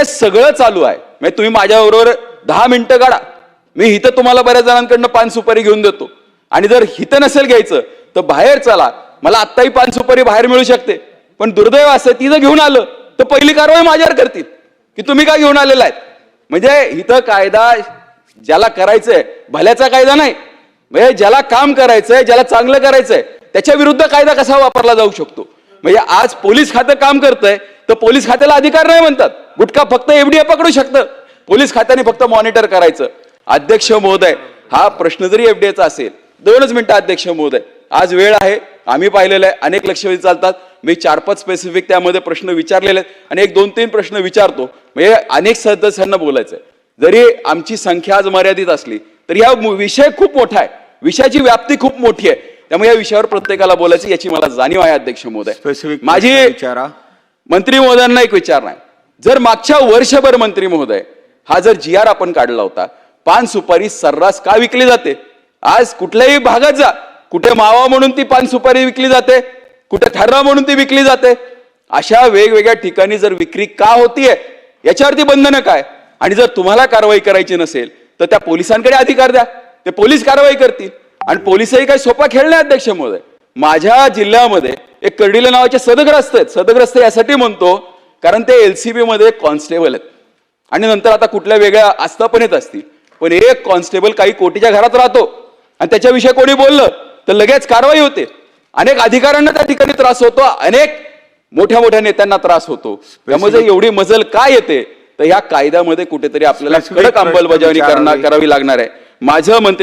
हे सगळं चालू आहे. म्हणजे तुम्ही माझ्याबरोबर दहा मिनिटं काढा. मी इथं तुम्हाला बऱ्याच जणांकडनं पान सुपारी घेऊन देतो. आणि जर हिथं नसेल घ्यायचं तर बाहेर चला. मला आत्ताही पान सुपारी बाहेर मिळू शकते. पण दुर्दैव असं ती जर घेऊन आलं तर पहिली कारवाई माझ्यावर करतील. की तुम्ही काय घेऊन आलेला आहेत? म्हणजे इथं कायदा ज्याला करायचंय भल्याचा कायदा नाही. म्हणजे ज्याला काम करायचंय ज्याला चांगलं करायचंय त्याच्या विरुद्ध कायदा कसा वापरला जाऊ शकतो? म्हणजे आज पोलीस खातं काम करतंय तर पोलीस खात्याला अधिकार नाही म्हणतात. गुटखा फक्त एफडीए पकडू शकतं. पोलीस खात्याने फक्त मॉनिटर करायचं. अध्यक्ष महोदय हा प्रश्न जरी एफडीएचा असेल दोनच मिनिटं अध्यक्ष महोदय. आज वेळ आहे आम्ही पाहिलेलं आहे अनेक लक्षवेधी चालतात. मी चार पाच स्पेसिफिक त्यामध्ये प्रश्न विचारलेले आहेत आणि एक दोन तीन प्रश्न विचारतो. म्हणजे अनेक सदस्यांना बोलायचं जरी आमची संख्या आज मर्यादित असली तरी हा मु- विषय खूप मोठा आहे. विषयाची व्याप्ती खूप मोठी आहे. त्यामुळे या विषयावर प्रत्येकाला बोलायचं याची मला जाणीव आहे अध्यक्ष महोदय. स्पेसिफिक माझी विचारा. मंत्री महोदयांना एक विचार नाही. जर मागच्या वर्षभर मंत्री महोदय हा जर जी आर आपण काढला होता पान सुपारी सर्रास का विकली जाते? आज कुठल्याही भागात जा. कुठे मावा म्हणून ती पान सुपारी विकली जाते? कुठे थर्रा म्हणून ती विकली जाते? अशा वेगवेगळ्या ठिकाणी जर विक्री का होतीये याच्यावरती बंधनं काय? आणि जर तुम्हाला कारवाई करायची नसेल तर त्या पोलिसांकडे अधिकार द्या. ते पोलीस कारवाई करतील. आणि पोलिसही काही सोपा खेळ नाही अध्यक्ष महोदय. माझ्या जिल्ह्यामध्ये एक कर्डिले नावाचे सदग्रस्त आहेत. सदग्रस्त यासाठी म्हणतो कारण ते एलसीबी मध्ये कॉन्स्टेबल आहेत. आणि नंतर आता कुठल्या वेगळ्या आस्थापनेत असतील. पण एक कॉन्स्टेबल काही कोटीच्या घरात राहतो. आणि त्याच्याविषयी कोणी बोललं तर लगेच कारवाई होते. अनेक अधिकाऱ्यांना त्या ठिकाणी त्रास होतो. अनेक मोठ्या मोठ्या नेत्यांना त्रास होतो. त्यामुळे एवढी मजल काय येते तर ह्या कायद्यामध्ये कुठेतरी आपल्याला कडक अंमलबजावणी. करावी लागणार आहे. माझं मंत्री